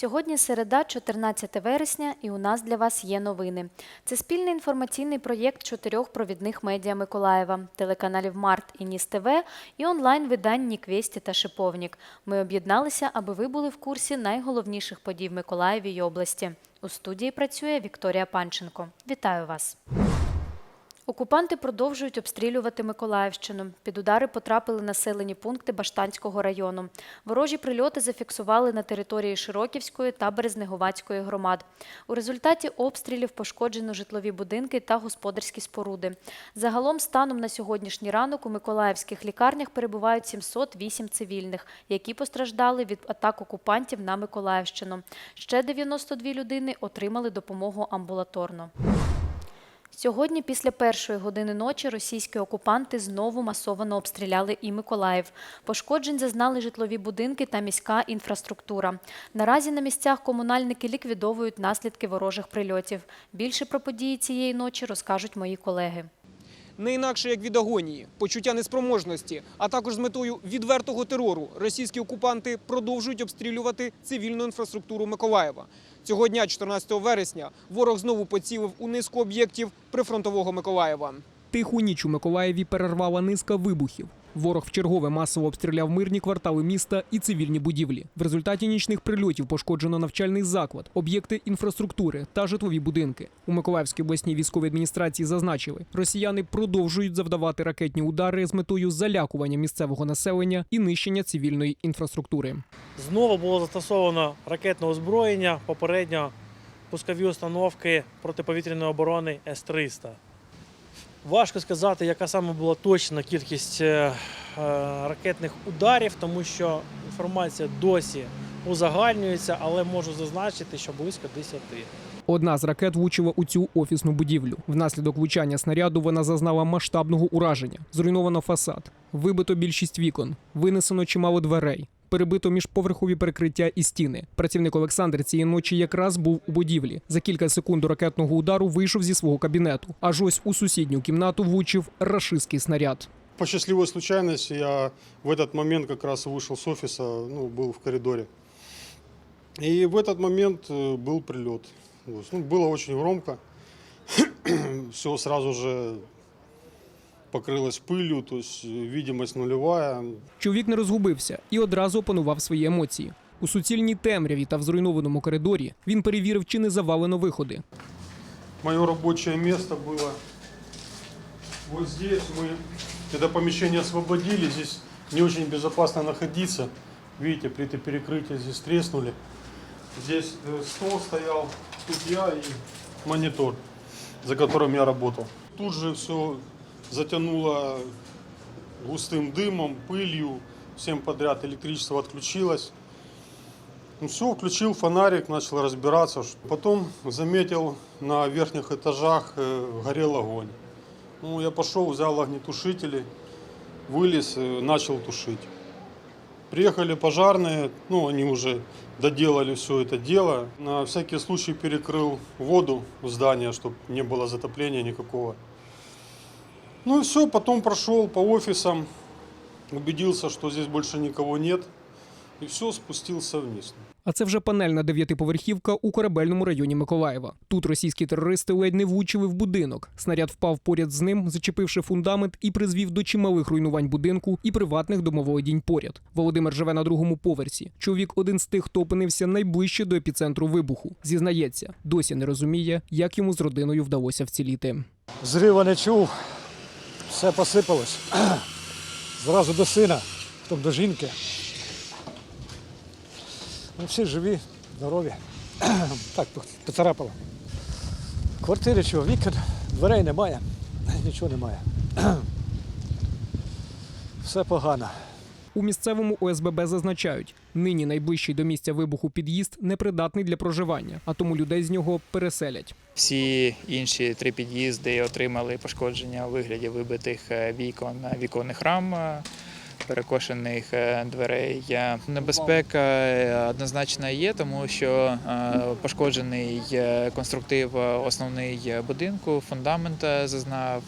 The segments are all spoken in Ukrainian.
Сьогодні середа, 14 вересня, і у нас для вас є новини. Це спільний інформаційний проєкт чотирьох провідних медіа Миколаєва, телеканалів Март і Ніс ТВ і онлайн-видань Ніквесті та Шиповнік. Ми об'єдналися, аби ви були в курсі найголовніших подій в Миколаєві й області. У студії працює Вікторія Панченко. Вітаю вас! Окупанти продовжують обстрілювати Миколаївщину. Під удари потрапили населені пункти Баштанського району. Ворожі прильоти зафіксували на території Широківської та Березнеговацької громад. У результаті обстрілів пошкоджено житлові будинки та господарські споруди. Загалом, станом на сьогоднішній ранок у миколаївських лікарнях перебувають 708 цивільних, які постраждали від атак окупантів на Миколаївщину. Ще 92 людини отримали допомогу амбулаторно. Сьогодні, після першої години ночі, російські окупанти знову масово обстріляли і Миколаїв. Пошкоджень зазнали житлові будинки та міська інфраструктура. Наразі на місцях комунальники ліквідовують наслідки ворожих прильотів. Більше про події цієї ночі розкажуть мої колеги. Не інакше як від агонії, почуття неспроможності, а також з метою відвертого терору російські окупанти продовжують обстрілювати цивільну інфраструктуру Миколаєва. Цього дня, 14 вересня, ворог знову поцілив у низку об'єктів прифронтового Миколаєва. Тиху ніч у Миколаєві перервала низка вибухів. Ворог вчергове масово обстріляв мирні квартали міста і цивільні будівлі. В результаті нічних прильотів пошкоджено навчальний заклад, об'єкти інфраструктури та житлові будинки. У Миколаївській обласній військовій адміністрації зазначили, росіяни продовжують завдавати ракетні удари з метою залякування місцевого населення і нищення цивільної інфраструктури. Знову було застосовано ракетне озброєння, попередньо пускові установки протиповітряної оборони С-300. Важко сказати, яка саме була точна кількість е, е, ракетних ударів, тому що інформація досі узагальнюється, але можу зазначити, що близько 10. Одна з ракет влучила у цю офісну будівлю. Внаслідок влучання снаряду вона зазнала масштабного ураження. Зруйновано фасад, вибито більшість вікон, винесено чимало дверей. Перебито міжповерхові перекриття і стіни. Працівник Олександр цієї ночі якраз був у будівлі. За кілька секунд до ракетного удару вийшов зі свого кабінету. Аж ось у сусідню кімнату влучив рашистський снаряд. По счастливой случайности я в этот момент как раз вышел с офиса, ну, был в коридоре. И в этот момент э, был прилет. Вот. Ну, было очень громко. Все сразу же покрылось пылью, то есть э, видимость нулевая. Чоловік не розгубився і одразу опанував свої емоції. У суцільній темряві та в зруйнованому коридорі він перевірив, чи не завалено виходи. Мое рабочее место было вот здесь. Мы это помещение освободили. Здесь не очень безопасно находиться. Видите, плиты перекрытия здесь треснули. Здесь э, стол стоял, тут я и монитор, за которым я работал. Тут же все затянуло густым дымом, пылью, всем подряд электричество отключилось. Ну все, включил фонарик, начал разбираться. ш- Потом заметил на верхних этажах э, горел огонь. Ну, я пошел, взял огнетушители, вылез, э, начал тушить. Приехали пожарные, ну, они уже доделали все это дело. На всякий случай перекрыл воду в здание, чтобы не было затопления никакого. Ну и все, потом прошел по офисам, убедился, что здесь больше никого нет. И все, спустился вниз. А це вже панельна дев'ятиповерхівка у корабельному районі Миколаєва. Тут російські терористи ледь не влучили в будинок. Снаряд впав поряд з ним, зачепивши фундамент і призвів до чималих руйнувань будинку і приватних домоволодінь поряд. Володимир живе на другому поверсі. Чоловік один з тих, хто опинився найближче до епіцентру вибуху. Зізнається, досі не розуміє, як йому з родиною вдалося вціліти. Зрива не чув, все посипалось. Зразу до сина, потім до жінки. Ну, всі живі, здорові. Так, поцарапало. Квартири чого, вікон, дверей немає, нічого немає. Все погано. У місцевому ОСББ зазначають, нині найближчий до місця вибуху під'їзд непридатний для проживання, а тому людей з нього переселять. Всі інші три під'їзди отримали пошкодження у вигляді вибитих е, вікон, е, віконних рам, е, перекошених е, дверей. Е, Небезпека е, однозначно є, тому що пошкоджений конструктив основний будинку, фундамент зазнав.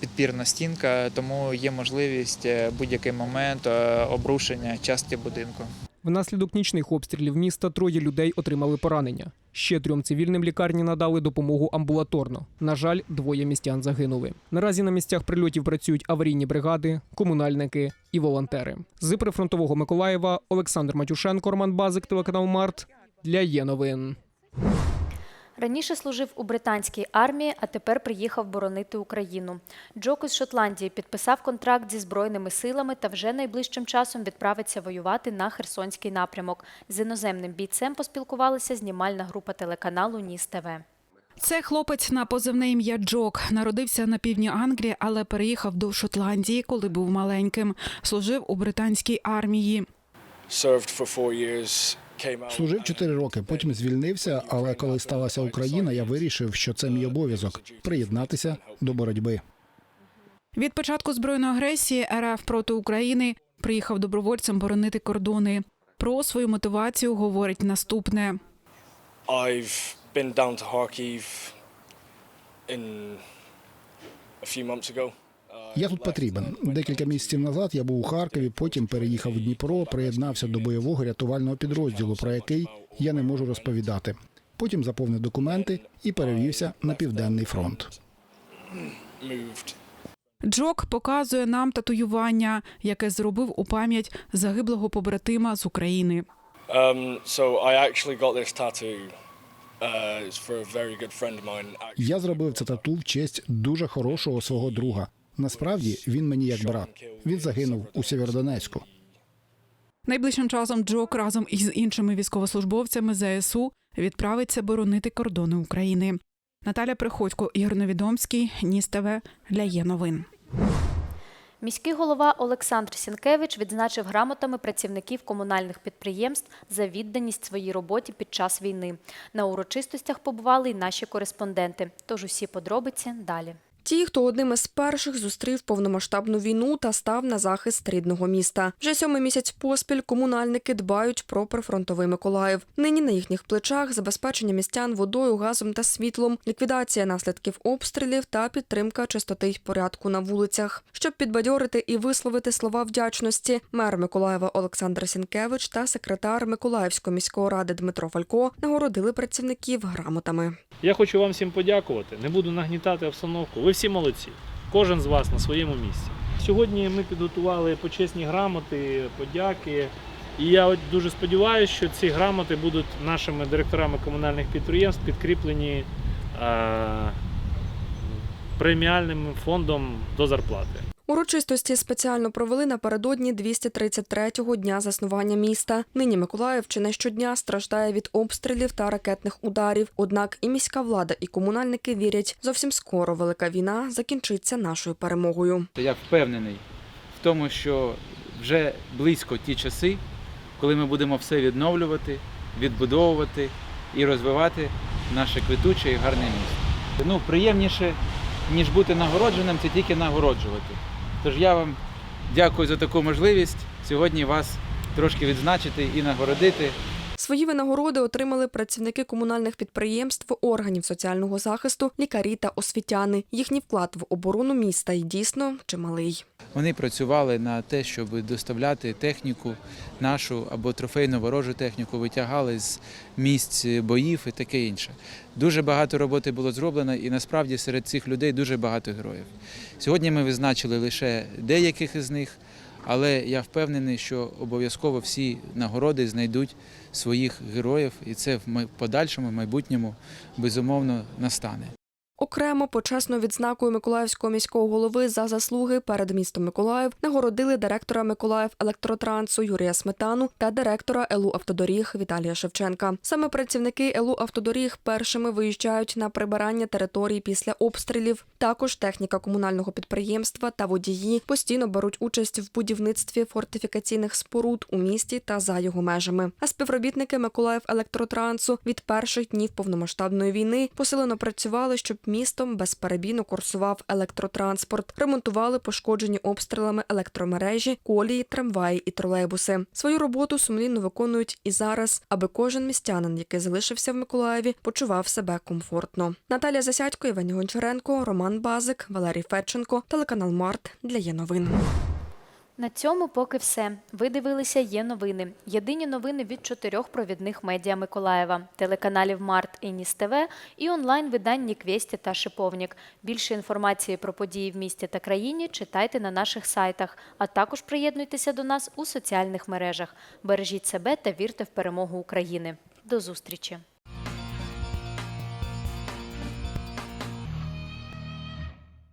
Підпірна стінка, тому є можливість будь-який момент обрушення частки будинку. Внаслідок нічних обстрілів міста троє людей отримали поранення. Ще трьом цивільним лікарні надали допомогу амбулаторно. На жаль, двоє містян загинули. Наразі на місцях прильотів працюють аварійні бригади, комунальники і волонтери. З прифронтового Миколаєва Олександр Матюшенко, Роман Базик, телеканал Март для є новин. Раніше служив у британській армії, а тепер приїхав боронити Україну. Джок із Шотландії підписав контракт зі збройними силами та вже найближчим часом відправиться воювати на Херсонський напрямок. З іноземним бійцем поспілкувалася знімальна група телеканалу Ніс ТВ. Це хлопець на позивне ім'я Джок. Народився на півдні Англії, але переїхав до Шотландії, коли був маленьким. Служив у британській армії. served for four years. Служив чотири роки, потім звільнився. Але коли сталася Україна, я вирішив, що це мій обов'язок приєднатися до боротьби. Від початку збройної агресії РФ проти України приїхав добровольцем боронити кордони. Про свою мотивацію говорить наступне. I've been down to Kharkiv in a few months ago. Я тут потрібен. Декілька місяців назад я був у Харкові, потім переїхав в Дніпро, приєднався до бойового рятувального підрозділу, про який я не можу розповідати. Потім заповнив документи і перевівся на південний фронт. Джок показує нам татуювання, яке зробив у пам'ять загиблого побратима з України. Um, so I actually got this tattoo. Uh. Я зробив це тату в честь дуже хорошого свого друга. Насправді він мені як брат. Він загинув у Сєвєродонецьку. Найближчим часом Джок разом із іншими військовослужбовцями ЗСУ відправиться боронити кордони України. Наталя Приходько, Ігор Новідомський, Ніс ТВ для є новин. Міський голова Олександр Сінкевич відзначив грамотами працівників комунальних підприємств за відданість своїй роботі під час війни. На урочистостях побували й наші кореспонденти. Тож усі подробиці далі. Ті, хто одним із перших зустрів повномасштабну війну та став на захист рідного міста. Вже сьомий місяць поспіль комунальники дбають про прифронтовий Миколаїв. Нині на їхніх плечах забезпечення містян водою, газом та світлом, ліквідація наслідків обстрілів та підтримка чистоти й порядку на вулицях. Щоб підбадьорити і висловити слова вдячності, мер Миколаєва Олександр Сінкевич та секретар Миколаївської міської ради Дмитро Фалько нагородили працівників грамотами. Я хочу вам всім подякувати. Не буду нагнітати обстановку. Ви всі молодці. Кожен з вас на своєму місці. Сьогодні ми підготували почесні грамоти, подяки. І я от дуже сподіваюся, що ці грамоти будуть нашими директорами комунальних підприємств підкріплені е, преміальним фондом до зарплати. Урочистості спеціально провели напередодні 233-го дня заснування міста. Нині Миколаїв чи не щодня страждає від обстрілів та ракетних ударів. Однак і міська влада, і комунальники вірять, зовсім скоро велика війна закінчиться нашою перемогою. Я впевнений в тому, що вже близько ті часи, коли ми будемо все відновлювати, відбудовувати і розвивати наше квітуче і гарне місто. Ну, приємніше, ніж бути нагородженим, це тільки нагороджувати. Тож я вам дякую за таку можливість сьогодні вас трошки відзначити і нагородити. Свої винагороди отримали працівники комунальних підприємств, органів соціального захисту, лікарі та освітяни. Їхній вклад в оборону міста й дійсно чималий. Вони працювали на те, щоб доставляти техніку нашу або трофейну ворожу техніку, витягали з місць боїв і таке інше. Дуже багато роботи було зроблено, і насправді серед цих людей дуже багато героїв. Сьогодні ми визначили лише деяких із них, але я впевнений, що обов'язково всі нагороди знайдуть своїх героїв, і це в подальшому майбутньому безумовно настане. Окремо почесною відзнакою Миколаївського міського голови за заслуги перед містом Миколаїв нагородили директора Миколаїв електротрансу Юрія Сметану та директора ЕЛУ Автодоріг Віталія Шевченка. Саме працівники ЕЛУ Автодоріг першими виїжджають на прибирання території після обстрілів. Також техніка комунального підприємства та водії постійно беруть участь в будівництві фортифікаційних споруд у місті та за його межами. А співробітники Миколаїв електротрансу від перших днів повномасштабної війни посилено працювали, щоб містом безперебійно курсував електротранспорт, ремонтували пошкоджені обстрілами електромережі, колії, трамваї і тролейбуси. Свою роботу сумлінно виконують і зараз, аби кожен містянин, який залишився в Миколаєві, почував себе комфортно. Наталя Засядько, Іван Гончаренко, Роман Базик, Валерій Федченко, телеканал Март для є новин. На цьому поки все. Ви дивилися є новини. Єдині новини від чотирьох провідних медіа Миколаєва, телеканалів Март і Ніс ТВ і онлайн видань Ніквєсті та Шиповнік. Більше інформації про події в місті та країні читайте на наших сайтах, а також приєднуйтеся до нас у соціальних мережах. Бережіть себе та вірте в перемогу України. До зустрічі!